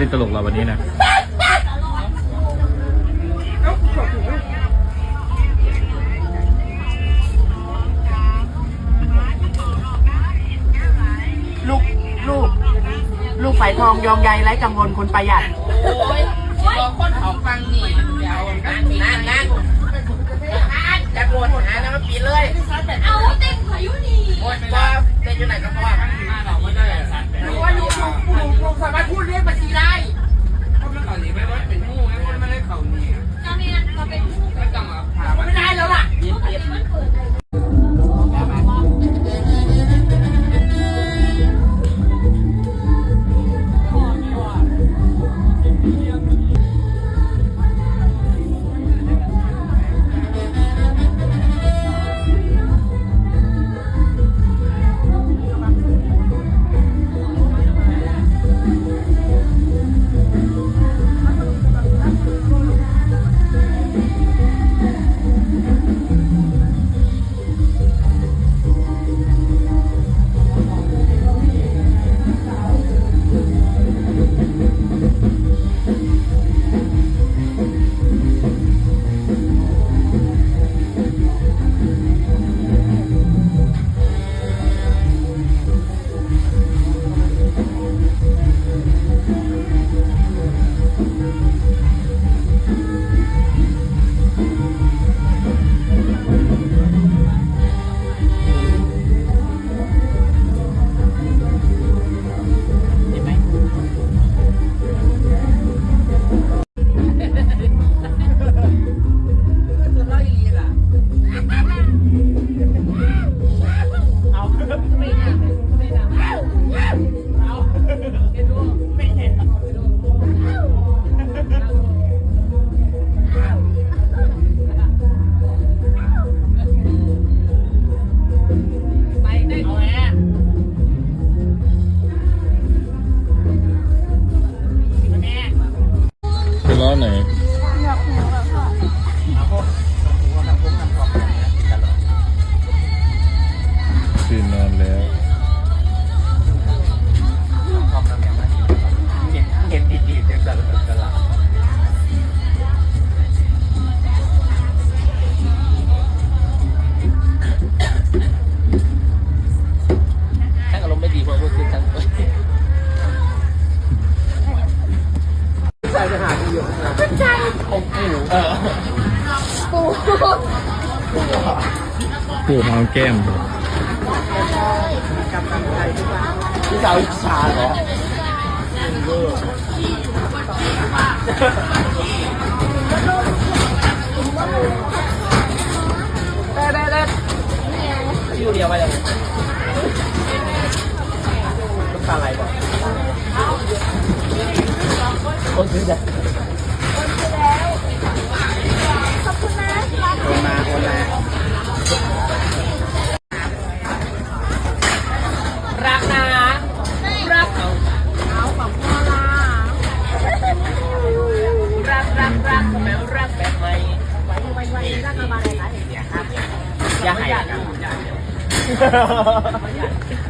เล่นตลกเราวันนี้นะลูกลูก ลูกไฝทองยองใยไร้กังวลคนประหยัด โอ้ยรอคนเขาฟังนี่เดี๋ยวนั่นนั่นนั่นจะโกนหานะมันปีเลย เอาเต็มพายุนี่ โอ้ยว่าเต้นอยู่ไหนก็เพราะว่าเราไม่ได้รู้ว่าลูกลูกลูกลูกสามารถพูดเรียกภาษีได้ จามีนเราเป็นผู้ ไม่ได้แล้วล่ะ มัน เปิด ใช่ผมปูเออปูน้องแก้มพี่สาวอิจฉาเหรอเด้เด้เด้ชื่อเดียวไปเลยต้องการอะไรก่อนคนซื้อจ้ะโอนมาโอนมา รักนะรักเอาเขาของพ่อละรักรักรักทำไมรักแบบไม่รักกันมาอะไรนะอย่าห้ามอย่าให้